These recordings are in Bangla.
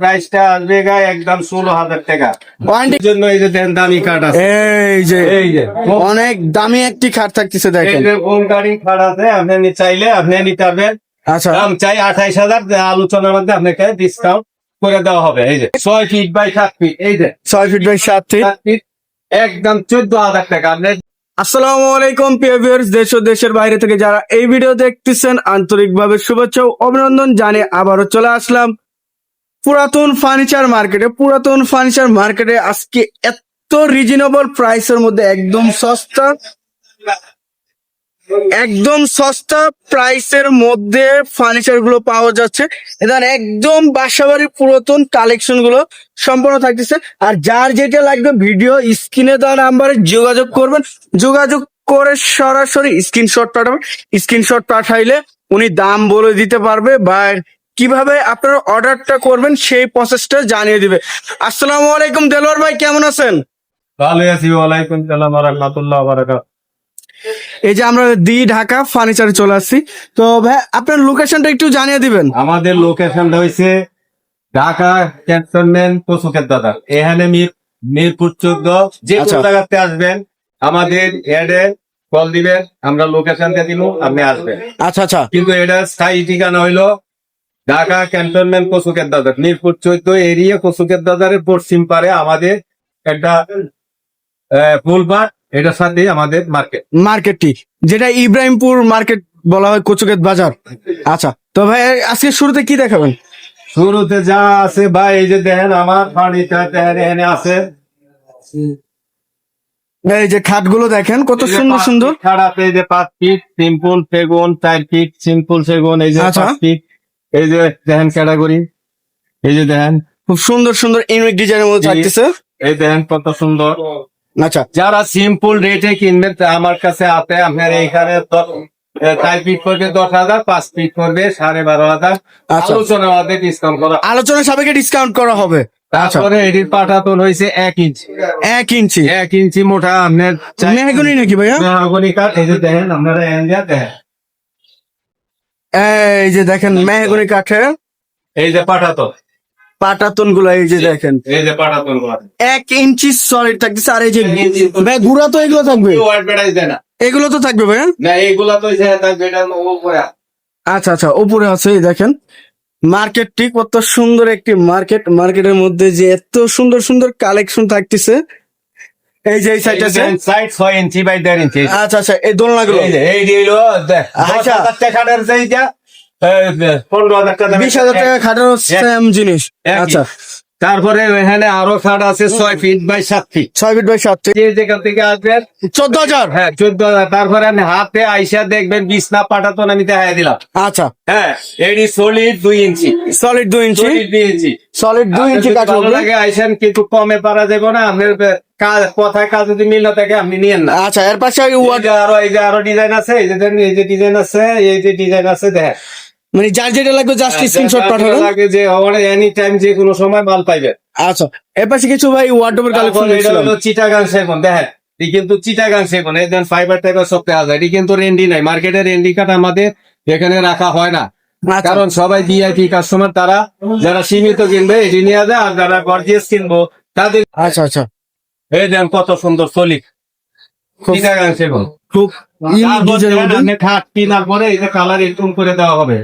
প্রাইসটা আসবে গা একদম ষোলো হাজার টাকা। জন্য এই যে দেন দামি কাঠ আছে। এই যে এই যে। অনেক দামি একটি খাট থাকতেছে এই দেখেন যে কোন গাড়ি কাঠ আছে আপনি চাইলে আপনি নিতে পারবেন। আচ্ছা। দাম চাই আঠাইশ হাজার আলোচনার মধ্যে আপনাকে ডিসকাউন্ট করে দেওয়া হবে। এই যে ছয় ফিট বাই সাত ফিট এই যে। ছয় ফিট বাই সাত ফিট সাত ফিট একদম চোদ্দ হাজার টাকা। আপনি আসসালামু আলাইকুম প্রিয় ভিউয়ার্স দেশ ও দেশের বাইরে থেকে যারা এই ভিডিও দেখতেছেন আন্তরিকভাবে শুভেচ্ছা ও অভিনন্দন জানিয়ে আবারও চলে আসলাম। পুরাতন ফার্নিচার মার্কেটে পুরাতন ফার্নিচার মার্কেটে আজকে এত রিজনেবল প্রাইসের মধ্যে একদম সস্তা একদম সস্তা প্রাইসের মধ্যে ফার্নিচারগুলো পাওয়া যাচ্ছে। এখানে একদম বাসাবাড়ি পুরাতন কালেকশনগুলো সম্পূর্ণ থাকতেছে। আর যার যেটা লাগবে ভিডিও স্ক্রিনে দেওয়া নাম্বারে যোগাযোগ করবেন। যোগাযোগ করে সরাসরি স্ক্রিনশট পাঠাবেন। স্ক্রিনশট পাঠাইলে উনি দাম বলে দিতে পারবে বা কীভাবে আপনারা অর্ডারটা করবেন সেই প্রসেসটা জানিয়ে দিবে। আসসালামু আলাইকুম দেলোয়ার ভাই কেমন আছেন? ভালো আছি ওয়ালাইকুম সালাম রহমতুল্লাহ বারাকাত। এই যে আমরা দি ঢাকা ফার্নিচারে চলে আসছি। তো ভাই আপনার লোকেশনটা একটু জানিয়ে দিবেন। আমাদের লোকেশনটা হয়েছে ঢাকা ক্যান্টনমেন্ট কচুকের দাদা। এখানে মির মিরপুর চোদ্দ। যে কোনো আচ্ছা। জায়গাতে আসবেন আমাদের এডে কল দিবেন আমরা লোকেশন লোকেশনটা দিব আপনি আসবেন। আচ্ছা আচ্ছা। কিন্তু এটা স্থায়ী ঠিকানা হইল ঢাকা ক্যান্টনমেন্ট কচুকের দাদার মিরপুর চোদ্দ এরিয়া কচুকের দাদারের পশ্চিম পারে আমাদের একটা ফুলবার এটার সাথে আমাদের মার্কেট মার্কেটটি যেটা ইব্রাহিমপুর মার্কেট বলা হয় কচুকেত বাজার। আচ্ছা তো ভাই আজকে শুরুতে কি দেখাবেন? শুরুতে যা আছে ভাই এই যে দেখেন আমার ফার্নিচার দেখেন এখানে আছে। এই যে খাটগুলো দেখেন কত সুন্দর সুন্দর। খাট আছে এই যে পাঁচ ফিট সিম্পল সেগুন চার ফিট সিম্পল সেগুন এই যে আচ্ছা। পাঁচ ফিট। এই যে দেখেন ক্যাটাগরি এই যে দেখেন। খুব সুন্দর সুন্দর ইউনিক ডিজাইনের মধ্যে থাকতেছে। এই দেখেন কত সুন্দর। আচ্ছা। যারা সিম্পল রেটে কিনবেন আমার কাছে আছে আপনার এইখানে চার করবে দশ হাজার পাঁচ করবে সাড়ে বারো হাজার। আচ্ছা। আলোচনা আমাদের ডিসকাউন্ট করা। আলোচনা সাপেক্ষে ডিসকাউন্ট করা হবে। আচ্ছা। তারপরে এটির পাঠাতন হয়েছে এক ইঞ্চি এক ইঞ্চি এক ইঞ্চি মোটা আপনার মেহগুনি নাকি ভাইয়া? মেহগনি কাঠ এই যে দেখেন আপনারা দেখেন। এই যে দেখেন মেহগুনি কাঠের। এই যে পাঠাতো পাটাতনগুলো এই যে দেখেন। এই যে পাঠাতনগুলো। এক ইঞ্চি সলিড থাকতেছে আর এই যে ভাই গুড়া তো এগুলো থাকবে? এগুলো তো থাকবে ভাইয়া না এইগুলা তো থাকবে আচ্ছা আচ্ছা উপরে আছে এই দেখেন। মার্কেটটি কত সুন্দর একটি মার্কেট। মার্কেটের মধ্যে যে এত সুন্দর সুন্দর কালেকশন থাকতেছে এই যে এই সাইড আছে? সাইড 6 ইঞ্চি বাই দেড় ইঞ্চি। আচ্ছা আচ্ছা এই দোলনাগুলো? এই যে এই যে দেখ, দশ আচ্ছা। টাকার সেইটা এই যে, পনেরো হাজার টাকা বিশ হাজার টাকা খাটার সেম জিনিস। আচ্ছা। তারপরে এখানে আরও খাট আছে ছয় ফিট বাই সাত ফিট ছয় ফিট বাই সাত যে যেখান থেকে আসবেন চোদ্দ হাজার? হ্যাঁ চোদ্দ হাজার। তারপরে আপনি হাতে আইসা দেখবেন বিছনা পাঠাতন আমি দেখাই দিলাম। আচ্ছা। হ্যাঁ এটি সলিড দুই ইঞ্চি। সলিড দুই ইঞ্চি? দুই ইঞ্চি। সলিড দুই ইঞ্চি কাঠ লাগে আইসেন কিন্তু কমে পারা যাবে না। আপনার কাজ কথায় কাজ যদি মিল না থাকে আপনি নিয়েন না। আচ্ছা এর পাশে আরও এই যে আরও ডিজাইন আছে এই যে এই যে ডিজাইন আছে এই যে ডিজাইন আছে দেখ মানে যার যেটা লাগবে জাস্ট স্ক্রিনশট পাঠাবেন। লাগে যে এনি টাইম যে কোনো সময় মাল পাইবে আচ্ছা এর পাশে কিছু ভাই ওয়ার্ডরোবের কালেকশন এটা হলো চিটাগাং সেগুন দেখেন এটি কিন্তু চিটাগাং সেগুন এই দেন ফাইবার টাইপের সব পাওয়া যায় এটি কিন্তু রেন্ডি নাই মার্কেটে রেন্ডি কাঠ আমাদের এখানে রাখা হয় না। আচ্ছা। কারণ সবাই ভিআইপি কাস্টমার তারা যারা সীমিত কিনবে এটি নিয়ে যায় আর যারা গর্জিয়াস কিনবো তাদের আচ্ছা আচ্ছা। এই দেন কত সুন্দর সলিক খুব- চিটাগাং সেগুন। খুব তারপর এই যে কালার এরকম করে দেওয়া হবে।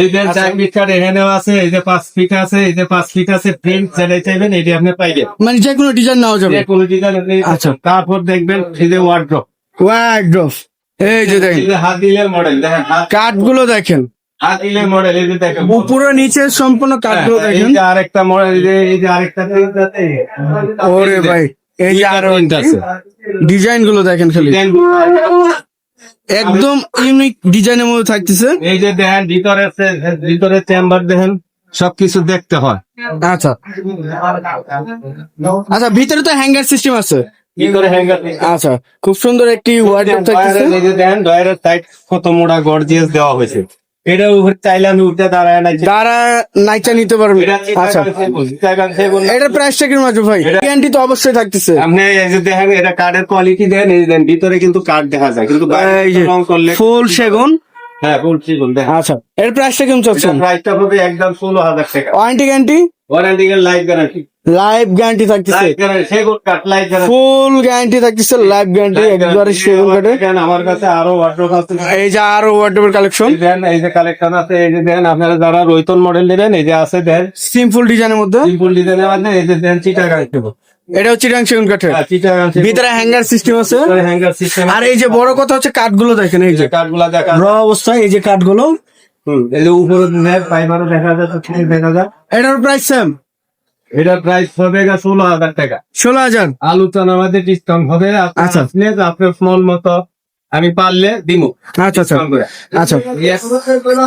এই যে আচ্ছা। চার ফিট এখানেও আছে এই যে পাঁচ ফিট আছে এই যে পাঁচ ফিট আছে প্রিন্ট যেটাই চাইবেন এটি আপনি পাইবেন। মানে যে কোনো ডিজাইন নেওয়া যাবে। যে কোনো ডিজাইন আচ্ছা। তারপর দেখবেন এই যে ওয়ার্ড্রপ ওয়ার্ডরোব এই যে দেখেন। যে হাত দিলের মডেল দেখেন হাত কাঠগুলো দেখেন। হাত দিলের মডেল এই যে দেখেন। উপরে নিচে সম্পূর্ণ কাঠগুলো হ্যাঁ, এই দেখেন। যে আরেকটা মডেল এই যে এই যে আরেকটা ওরে ভাই এই যে আরও ডিজাইনগুলো দেখেন খালি। একদম ইউনিক ডিজাইনের মধ্যে থাকতেছে। এই যে দেখেন ভিতরে ভিতরে চেম্বার দেখেন সবকিছু দেখতে হয়। আচ্ছা। আচ্ছা ভিতরে তো হ্যাঙ্গার সিস্টেম আছে। আচ্ছা খুব সুন্দর একটি ওয়ার্ড থাকতেছে। এই যে দেখেন ডয়ারের সাইড কত মোটা গর্জিয়াস দেওয়া হয়েছে। এটা উপরে চাইলে আমি উঠে দাঁড়ায় নাইচা নিতে পারবে। আচ্ছা। প্রাইসটা আছে ভাই? গ্যারান্টি তো অবশ্যই থাকতেছে। আপনি এই যে দেখেন এটা কার্ডের কোয়ালিটি দেখেন এই যে দেখেন ভিতরে কিন্তু কার্ড দেখা যায়। কিন্তু রং করলে ফুল সেগুন? হ্যাঁ ফুল চিগুন দেখেন। আচ্ছা। এর প্রাইসটা কেমন চাচ্ছেন? প্রাইসটা হবে একদম ষোলো হাজার টাকা। Warranty guarantee warranty life guarantee live guarantee থাকতেছে। কাঠ ফুল গ্যারান্টি থাকতেছে লাইভ গ্যারান্টি একবারে সেগুন কাঠে আমার কাছে আরও ওয়ার্ড্রোব আছে। এই যে আরও ওয়ার্ডের কালেকশন দেন এই যে কালেকশন আছে এই যে দেন আপনারা যারা রৈতন মডেল নেবেন এই যে আছে দেন। সিম্পল ডিজাইনের মধ্যে। সিম্পল ডিজাইনের মধ্যে এই যে দেন চিটাগাং দেবো এটা হচ্ছে চিটাং সেগুন কাঠের ভিতরে হ্যাঙ্গার সিস্টেম আছে। হ্যাঙ্গার সিস্টেম আর এই যে বড় কথা হচ্ছে কাঠগুলো দেখেন এই যে যে কাঠগুলা দেখা র অবস্থায় এই যে কাঠগুলো। হুম এই যে উপরে নেট পাইবারও দেখা যায় দেখা যায় এটার প্রাইস সেম এটা প্রাইস হবে গা ষোলো হাজার টাকা। ষোলো হাজার? আলোচনা আমাদের ডিসকাউন্ট হবে। আচ্ছা। আপনার স্মল মতো আমি পারলে দিমু। আচ্ছা আচ্ছা। আচ্ছা।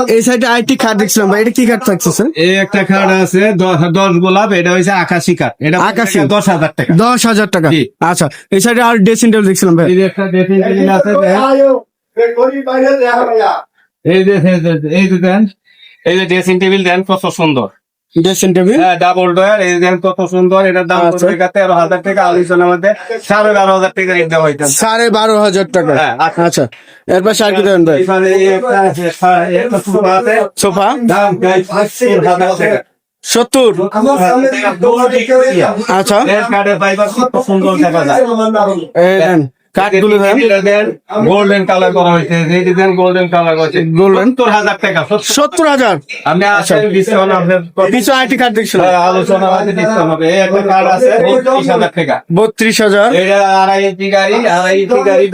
এই সাইডে আইটি কাঠ দেখছিলাম ভাই এটা কি কাঠ থাকছে স্যার এই একটা কার্ড আছে দশ দশ গোলাপ এটা হচ্ছে আকাশি কার্ড এটা আকাশি। দশ হাজার টাকা। দশ হাজার টাকা। আচ্ছা এই সাইডে আর ড্রেসিং টেবিল দেখছিলাম ভাই। এই যে একটা ড্রেসিং টেবিল আছে এই যে- এই যে দেন। এই যে ড্রেসিং টেবিল দেন কত সুন্দর। ড্রেসিং টেবিল হ্যাঁ ডাবল ডয়ার এই দেন কত সুন্দর এটার দাম আচ্ছা। পড়বে তেরো হাজার টাকা আলোচনার মধ্যে সাড়ে বারো হাজার টাকা রেট দেওয়া হইতেছে। সাড়ে বারো হাজার টাকা। হ্যাঁ, আচ্ছা। আচ্ছা। আর কি দেবেন ভাই? হ্যাঁ, সোফা দাম সত্তর। আচ্ছা। কাঠগুলো দেন। গোল্ডেন কালার করা হয়েছে। Golden colour Golden? সত্তর হাজার টাকা সত্তর- হাজার আসেন ডিসকাউন্ট আপনার কিছু আইটি কাঠ দেখছিলাম। হ্যাঁ, আলোচনা আছে ডিসকাউন্ট হবে এই একটা কার্ড আছে বত্রিশ হাজার টাকা। বত্রিশ হাজার? এটা আড়াই ইঞ্চি গাড়ি আড়াই ইঞ্চি গাড়ি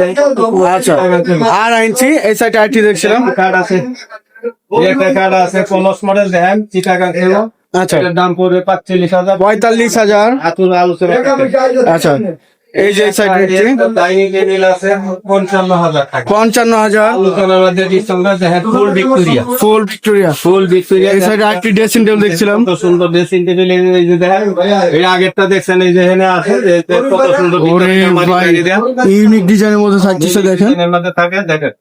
আচ্ছা। আর ইঞ্চি এই সাইডে আইটি দেখছিলাম। কার্ড আছে। একটা কার্ড আছে মডেল চিটাগাং আচ্ছা। দাম পড়বে পাঁচচল্লিশ হাজার। পঁয়তাল্লিশ হাজার। আলোচনা আচ্ছা। এই যে সাইড ডাইনিং টেবিল আছে টাকা। ডিসকাউন্ট আছে হ্যাঁ full Victoria full Victoria full Victoria এই সাইডে আরেকটি ড্রেসিং টেবিল দেখছিলাম। কত সুন্দর ড্রেসিং টেবিল এই যে দেখেন এই আগেরটা দেখছেন এই যে এখানে আছে কত সুন্দর। ইউনিক ডিজাইনের মধ্যে থাকতেছে দেখেন। ডিজাইনের মধ্যে থাকে দেখেন।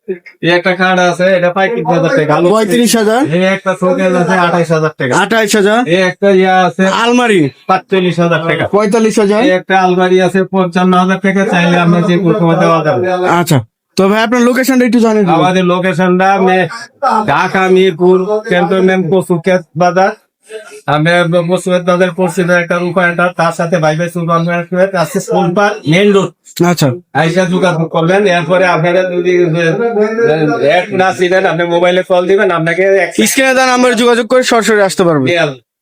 এই একটা কার্ড আছে এটা পঁয়ত্রিশ হাজার টাকা। আলো- পঁয়ত্রিশ হাজার। এই একটা শোকেস আছে আঠাইশ হাজার টাকা। আঠাইশ হাজার। এই একটা ইয়া আছে আলমারি। পাঁচচল্লিশ হাজার টাকা। পঁয়তাল্লিশ হাজার। এই একটা আলমারি আছে পঞ্চান্ন হাজার টাকা চাইলে আমরা যে কোনো দেওয়া যাবে। আচ্ছা তো ভাই আপনার লোকেশনটা একটু জানেন আমাদের লোকেশনটা ঢাকা মিরপুর ক্যান্টনমেন্ট বাজার। একটা রূপায়ণটা তার সাথে ভাই ভাই সুলতান আছে সোমবার মেন রোড আচ্ছা। আইসা যোগাযোগ করবেন এরপরে আপনারা যদি এক না ছিলেন আপনি মোবাইলে কল দিবেন আপনাকে স্ক্রিনে দেওয়া নাম্বারে যোগাযোগ করে সরাসরি আসতে পারবেন।